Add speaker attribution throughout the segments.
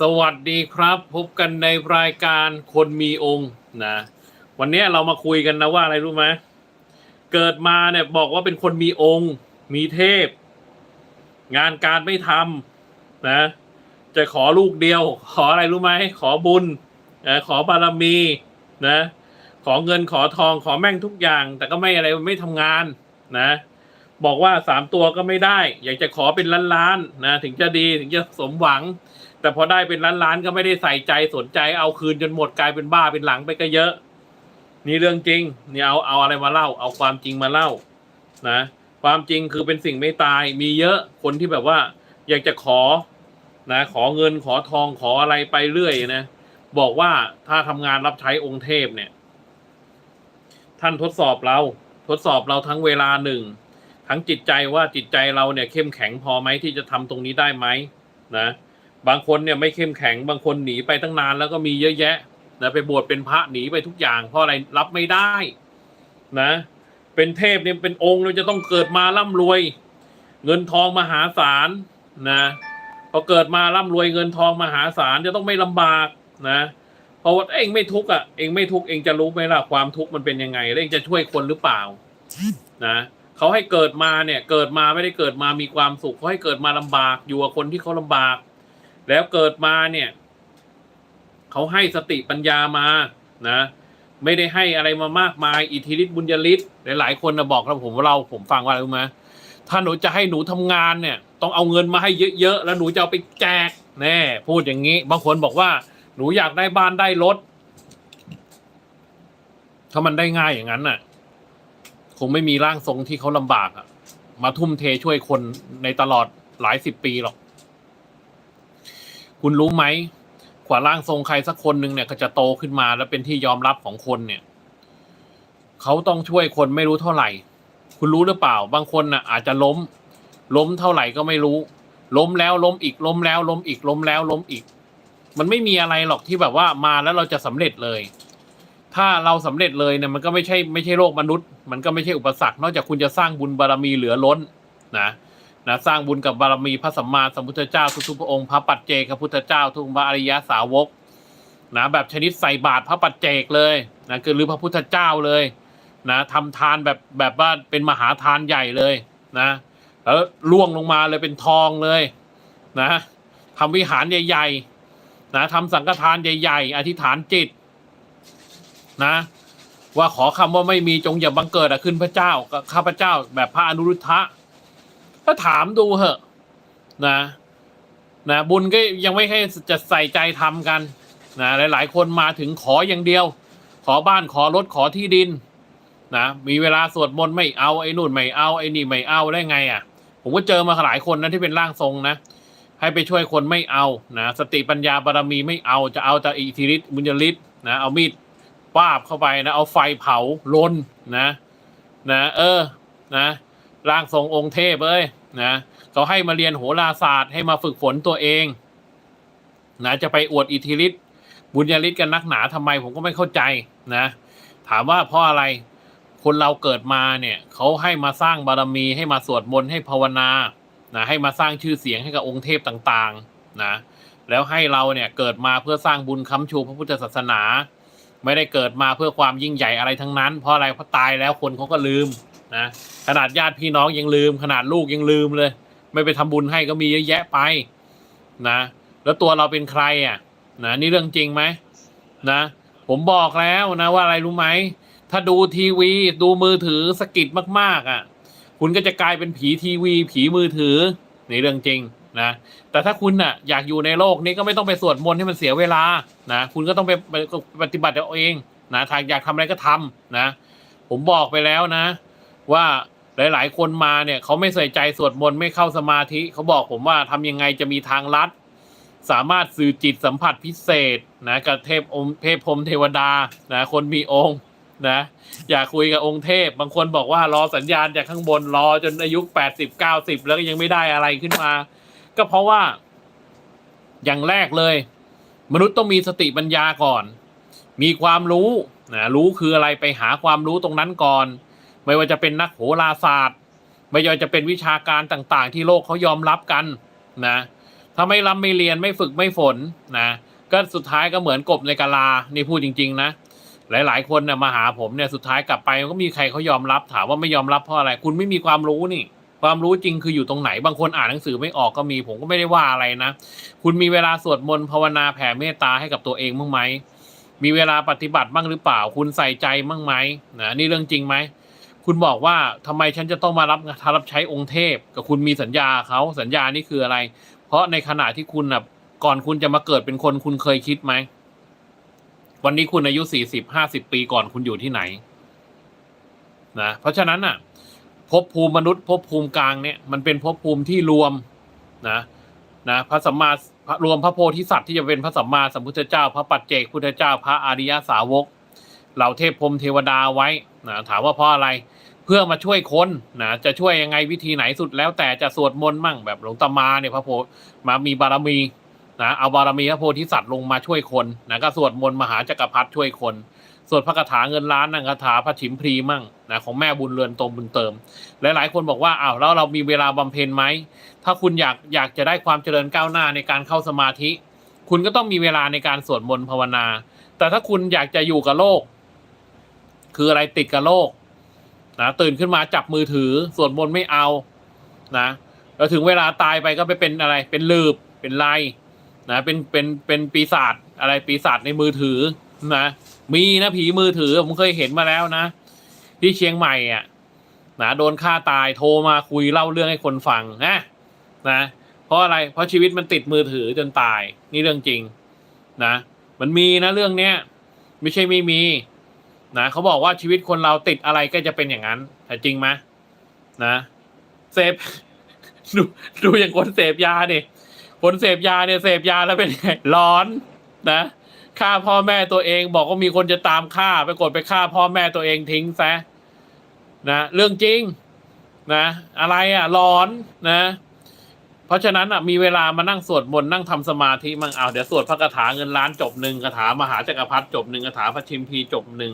Speaker 1: สวัสดีครับ พบกันในรายการคนมีองค์นะวันนี้เรามาคุยกันนะว่าอะไรรู้ไหมเกิดมาเนี่ยบอกว่าเป็นคนมีองค์ มีเทพ งานการไม่ทำนะ จะขอลูกเดียว ขออะไรรู้ไหมขอบุญนะขอบารมีนะ ขอเงินขอทองขอแม่งทุกอย่าง แต่ก็ไม่อะไรไม่ทำงานนะ บอกว่าสามตัวก็ไม่ได้ อยากจะขอเป็นล้านล้านๆนะ ถึงจะดีถึงจะสมหวัง แต่พอได้เป็นล้านๆก็ไม่ได้ใส่ใจสนใจเอาคืนจนหมดกลายเป็นบ้าเป็นหลังไปก็เยอะ นี่เรื่องจริงนี่เอาเอาอะไรมาเล่า เอาความจริงมาเล่า นะ ความจริงคือเป็นสิ่งไม่ตายมีเยอะคนที่แบบว่า อยากจะขอนะขอเงินขอทองขออะไรไปเรื่อยนะบอกว่าถ้าทำงานรับใช้องค์เทพเนี่ย ท่านทดสอบเรา ทดสอบเราทั้งเวลาหนึ่งทั้งจิตใจว่าจิตใจเราเนี่ยเข้มแข็งพอไหมที่จะทำตรงนี้ได้ไหมนะ บางคนเนี่ยไม่เข้มแข็งบางคนหนีไปตั้งนานแล้วก็มีเยอะแยะนะไปบวชเป็นพระหนีไปทุกอย่างเพราะอะไรรับไม่ได้นะ เป็นเทพเนี่ยเป็นองค์เราจะต้องเกิดมาร่ำรวย เงินทองมหาศาลนะพอเกิดมาร่ำรวยเงินทองมหาศาลจะต้องไม่ลำบากนะเพราะว่าเองไม่ทุกข์อะเองไม่ทุกข์เองจะรู้ไหมล่ะความทุกข์มันเป็นยังไงแล้วเองจะช่วยคนหรือเปล่านะเขาให้เกิดมาเนี่ยเกิดมาไม่ได้เกิดมามีความสุขเขาให้เกิดมาลำบากอยู่กับคนที่เขาลำบาก แล้วเกิดมาเนี่ยเขาให้สติปัญญามานะ ไม่ได้ให้อะไรมามากมายอิทธิฤทธิบุญญฤทธิ์หลายๆคนนะบอกเราผมว่าเราผมฟังว่าอะไรรู้ไหมถ้าหนูจะให้หนูทำงานเนี่ย ต้องเอาเงินมาให้เยอะๆแล้วหนูจะเอาไปแจกแน่พูดอย่างนี้ บางคนบอกว่า หนูอยากได้บ้านได้รถถ้ามันได้ง่ายอย่างนั้นน่ะ คงไม่มีร่างทรงที่เขาลำบากอะมาทุ่มเทช่วยคนในตลอดหลายสิบปีหรอก คุณรู้ไหมกว่าร่างทรงใครสักคนหนึ่งเนี่ยก็จะโตขึ้นมาแล้วเป็นที่ยอมรับของคนเนี่ยเขาต้องช่วยคนไม่รู้เท่าไหร่ คุณรู้หรือเปล่า บางคนน่ะ อาจจะล้ม ล้มเท่าไหร่ก็ไม่รู้ ล้มแล้วล้มอีกล้มแล้ว ล้มอีกล้มแล้ว ล้มอีก มันไม่มีอะไรหรอกที่แบบว่ามาแล้วเราจะสำเร็จเลย ถ้าเราสำเร็จเลยเนี่ยมันก็ไม่ใช่ไม่ใช่โลกมนุษย์ มันก็ไม่ใช่อุปสรรค นอกจากคุณจะสร้างบุญบารมีเหลือล้นนะ นะสร้างบุญกับบารมีพระสัมมาสัมพุทธเจ้าทุกๆพระองค์พระปัจเจกพระพุทธเจ้าทุกพระอริยสาวกนะแบบชนิดใส่บาตรพระปัจเจกเลยนะคือหรือพระพุทธเจ้าเลยนะทำทานแบบแบบว่าเป็นมหาทานใหญ่เลยนะแล้วล่วงลงมาเลยเป็นทองเลยนะทำวิหารใหญ่ๆนะทำสังฆทานใหญ่ ๆ อธิษฐานจิตนะว่าขอคำว่าไม่มีจงอย่าบังเกิดอะขึ้นพระเจ้าข้าพระเจ้าแบบพระอนุรุทธะ ก็ถามดูเหอะนะนะบุญก็ยังไม่ให้จะใส่ใจทำกันนะหลาย ๆ คนมาถึงขออย่างเดียว ขอบ้านขอรถขอที่ดินนะมีเวลาสวดมนต์ไม่เอาไอ้นู่นไม่เอาไอ้นี่ไม่เอาได้ไงอะ ผมก็เจอมาหลายคนนะที่เป็นร่างทรงนะให้ไปช่วยคนไม่เอานะสติปัญญาบารมีไม่เอาจะเอาแต่อิทธิฤทธิ์บุญญาฤทธิ์นะเอามีดปาบเข้าไปนะเอาไฟเผาลนนะ นะ เออ นะร่างทรงองค์เทพเอ้ย นะเขาให้มาเรียนโหราศาสตร์ให้มาฝึกฝนตัวเองนะจะไปอวดอิทธิฤทธิ์บุญญาฤทธิ์กันนักหนาทำไมผมก็ไม่เข้าใจนะ ถามว่าเพราะอะไรคนเราเกิดมาเนี่ยเขาให้มาสร้างบารมีให้มาสวดมนต์ให้ภาวนานะให้มาสร้างชื่อเสียงให้กับองค์เทพต่างๆนะแล้วให้เราเนี่ยเกิดมาเพื่อสร้างบุญค้ำชูพระพุทธศาสนา ไม่ได้เกิดมาเพื่อความยิ่งใหญ่อะไรทั้งนั้น เพราะอะไรเพราะตายแล้วคนเขาก็ลืม นะขนาดญาติพี่น้องยังลืม ขนาดลูกยังลืมเลย ไม่ไปทำบุญให้ก็มีเยอะแยะไปนะ แล้วตัวเราเป็นใครอะนะนี่เรื่องจริงไหมนะผมบอกแล้วนะว่าอะไรรู้ไหมถ้าดูทีวีดูมือถือสะกิดมาก ๆ อะ คุณก็จะกลายเป็นผีทีวี ผีมือถือในเรื่องจริงนะแต่ถ้าคุณน่ะอยากอยู่ในโลกนี้ก็ไม่ต้องไปสวดมนต์ให้มันเสียเวลานะคุณก็ต้องไปไปปฏิบัติเอาเองนะถ้าอยากทำอะไรก็ทำนะ ผมบอกไปแล้วนะ ว่าหลาย ๆ คนมาเนี่ยเขาไม่ใส่ใจสวดมนต์ไม่เข้าสมาธิเขาบอกผมว่าทำยังไงจะมีทางลัด สามารถสื่อจิตสัมผัสพิเศษนะกับเทพองค์เทพพรหมเทวดานะคนมีองค์นะอยากคุยกับองค์เทพ บางคนบอกว่ารอสัญญาณจากข้างบนรอจนอายุแปดสิบเก้าสิบแล้วก็ยังไม่ได้อะไรขึ้นมา ก็เพราะว่า อย่างแรกเลย มนุษย์ต้องมีสติปัญญาก่อน มีความรู้นะรู้คืออะไรไปหาความรู้ตรงนั้นก่อน ไม่ว่าจะเป็นนักโหราศาสตร์ ไม่ว่าจะเป็นวิชาการต่างๆ ที่โลกเขายอมรับกันนะถ้าไม่รับไม่เรียนไม่ฝึกไม่ฝนนะก็สุดท้ายก็เหมือนกบในกะลานี่พูดจริง ๆ นะหลาย ๆ คนเนี่ยมาหาผมเนี่ยสุดท้ายกลับไปก็มีใครเขายอมรับถามว่าไม่ยอมรับเพราะอะไร คุณไม่มีความรู้นี่ ความรู้จริงคืออยู่ตรงไหนบางคนอ่านหนังสือไม่ออกก็มีผมก็ไม่ได้ว่าอะไรนะ คุณมีเวลาสวดมนต์ภาวนาแผ่เมตตาให้กับตัวเองบ้างไหมมีเวลาปฏิบัติบ้างหรือเปล่า คุณใส่ใจบ้างไหมนะนี่เรื่องจริงไหม คุณบอกว่าทำไมฉันจะต้องมารับทารับใช้องค์เทพ กับคุณมีสัญญาเขาสัญญานี่คืออะไร เพราะในขณะที่คุณนะก่อนคุณจะมาเกิดเป็นคนคุณเคยคิดไหม วันนี้คุณอายุสี่สิบห้าสิบปีก่อนคุณอยู่ที่ไหนนะเพราะฉะนั้นอะภพภูมิมนุษย์ภพภูมิกลางเนี่ยมันเป็นภพภูมิที่รวมนะนะพระสัมมาพระรวมพระโพธิสัตว์ที่จะเป็นพระสัมมาสัมพุทธเจ้า พระปัจเจกพุทธเจ้า พระอริยสาวก เหล่าเทพพรมเทวดาไว้นะถามว่าเพราะอะไร เพื่อมาช่วยคนนะจะช่วยยังไงวิธีไหนสุดแล้วแต่จะสวดมนต์มั่งแบบหลวงตามาเนี่ยพระโพมามีบารมีนะเอาบารมีพระโพธิสัตว์ลงมาช่วยคนนะก็สวดมนต์มหาจักรพรรดิช่วยคนสวดพระคาถาเงินล้านนังคาถาพระฉิมพรีมั่งนะของแม่บุญเรือนตรงบุญเติม หลายๆ คนบอกว่าอ้าวแล้วเรามีเวลาบำเพ็ญไหมถ้าคุณอยากอยากจะได้ความเจริญก้าวหน้าในการเข้าสมาธิ คุณก็ต้องมีเวลาในการสวดมนต์ภาวนา แต่ถ้าคุณอยากจะอยู่กับโลก คืออะไรติดกับโลกนะตื่นขึ้นมาจับมือถือสวดมนต์ไม่เอานะแล้วถึงเวลาตายไปก็ไปเป็นอะไร เป็นลืบเป็นไลนะเป็นเป็นเป็นปีศาจอะไรปีศาจในมือถือนะมีนะผีมือถือผมเคยเห็นมาแล้วนะ ที่เชียงใหม่อะนะโดนฆ่าตายโทรมาคุยเล่าเรื่องให้คนฟังนะนะ เพราะอะไรเพราะชีวิตมันติดมือถือจนตาย นี่เรื่องจริง นะ มันมีนะเรื่องเนี้ย ไม่ใช่ไม่มี นะเขาบอกว่าชีวิตคนเราติดอะไรก็จะเป็นอย่างนั้น แต่จริงไหมนะเสพดูดูอย่างคนเสพยาเนี่ยคนเสพยาเนี่ยเสพยาแล้วเป็นไงร้อนนะฆ่าพ่อแม่ตัวเองบอกว่ามีคนจะตามฆ่าไปกดไปฆ่าพ่อแม่ตัวเองทิ้งซะนะเรื่องจริงนะอะไรอะร้อนนะ เพราะฉะนั้นอะมีเวลามานั่งสวดมนต์นั่งทำสมาธิมั่งเอาเดี๋ยวสวดพระคาถาเงินล้านจบหนึ่งคาถามหาจักรพรรดิจบหนึ่งคาถาพระชิมพีจบหนึ่ง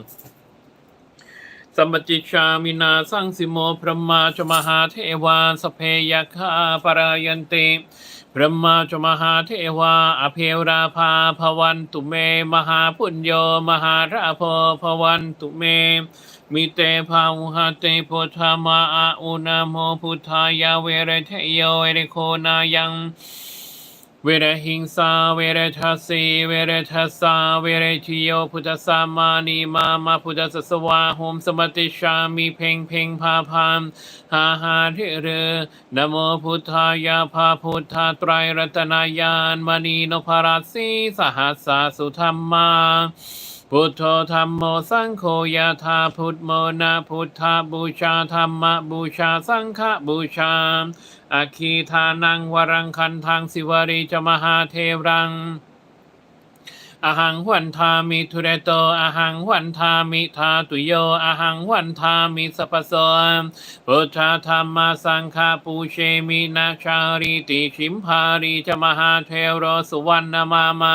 Speaker 1: สมจิชามินาสังสิโมพระมาจมหาเทวาสเพยคาปรายันติพระมาจมหาเทวาอเพวราภาภวันตุเม มหาพุญโยมหาราโพภวันตุเม มิเตภาวุหเตโพธามาอาอุนาโมพุทธายาเวรเทโยเวรโคนายัง เวรหิงสาเวรทัสสีเวรทัสสาเวรทิโยพุทธสามานีมามาพุทธสสวาโหมสมติชามีเพ่งเพ่งพาพามหาหาเทเรนะโมพุทธายาภาพุทธาไตรรัตนายานมณีนพรัสสีสหัสสาสุธรรมา พุทโธธรรมโมสังโฆยาธาพุทโมนาพุทธาบูชาธรรมบูชาสังฆบูชาอคีทานังวรังคันทางสิวรีจมหาเทรัง อหังวันทามิทุเรโตอหังวันทามิทาตุโยอหังวันทามิสัพพโสพุทธธรรมสังฆาปูเชมินาชาริติชิมพาริจมหาเทโรสุวรรณมามา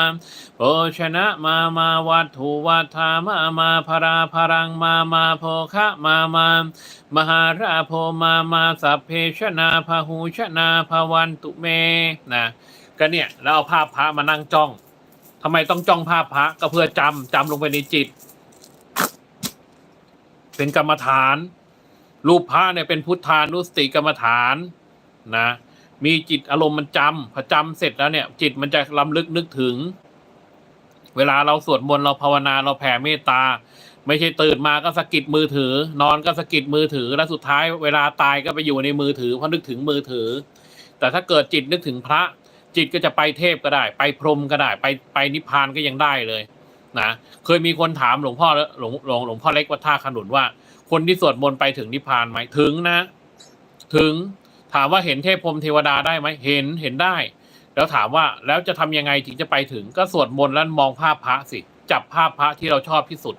Speaker 1: โภชนะมามาวัตถุวัฏามามาพราพรังมามาโภคะมามามหาราโพมามาสัพเพชนาพหูชนาภวันตุเมนะก็เนี่ยแล้วเอาภาพพระมานั่งจ้อง ทำไมต้องจ้องภาพพระก็เพื่อจำจำลงไปในจิต เป็นกรรมฐาน รูปพระเนี่ยเป็นพุทธานุสติกรรมฐานนะมีจิตอารมณ์มันจำพอจำเสร็จแล้วเนี่ย จิตมันจะลำลึกนึกถึง เวลาเราสวดมนต์เราภาวนาเราแผ่เมตตา ไม่ใช่ตื่นมาก็สะกิดมือถือ นอนก็สะกิดมือถือ แล้วสุดท้าย เวลาตายก็ไปอยู่ในมือถือเพราะนึกถึงมือถือ แต่ถ้าเกิดจิตนึกถึงพระ จิตก็จะไปเทพก็ได้ ไปพรหมก็ได้ ไปไปนิพพานก็ยังได้เลยนะเคยมีคนถามหลวงพ่อหลวงหลวงหลวงพ่อเล็กวัดท่าขนุนว่า คนที่สวดมนต์ไปถึงนิพพานไหมถึงนะ ถึงถามว่าเห็นเทพพรหมเทวดาได้ไหมเห็นเห็นได้ แล้วถามว่าแล้วจะทำยังไงถึงจะไปถึงก็สวดมนต์แล้วมองภาพพระสิ จับภาพพระที่เราชอบที่สุด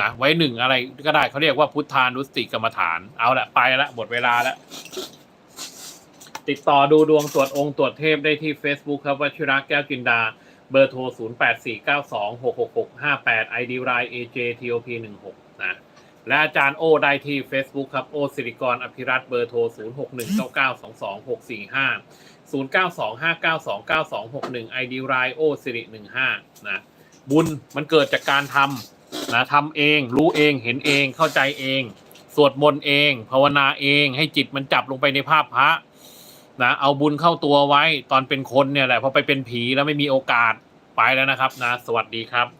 Speaker 1: นะไว้หนึ่งอะไรก็ได้เขาเรียกว่าพุทธานุสติกรรมฐานเอาละไปละหมดเวลาแล้ว ติดต่อดูดวงตรวจองค์ตรวจเทพได้ที่ Facebook ครับวชิระแก้วจินดา เบอร์โทร 0 8 4 9 2 6 6 6 5 8 ID r i AJTOP 1 6นะและอาจารย์โอได้ที่ Facebook ครับ โอสิริกรอภิรัตเบอร์โทร 0 6 1 9 9 2 2 6 4 5 0 9 2 5 9 2 9 2 6 1 ID r i o สิริ15นะบุญมันเกิดจากการทำนะทำเอง รู้เองเห็นเองเข้าใจเอง สวดมนต์เอง ภาวนาเอง ให้จิตมันจับลงไปในภาพพระ นะเอาบุญเข้าตัวไว้ตอนเป็นคนเนี่ยแหละพอไปเป็นผีแล้วไม่มีโอกาสไปแล้วนะครับนะ สวัสดีครับ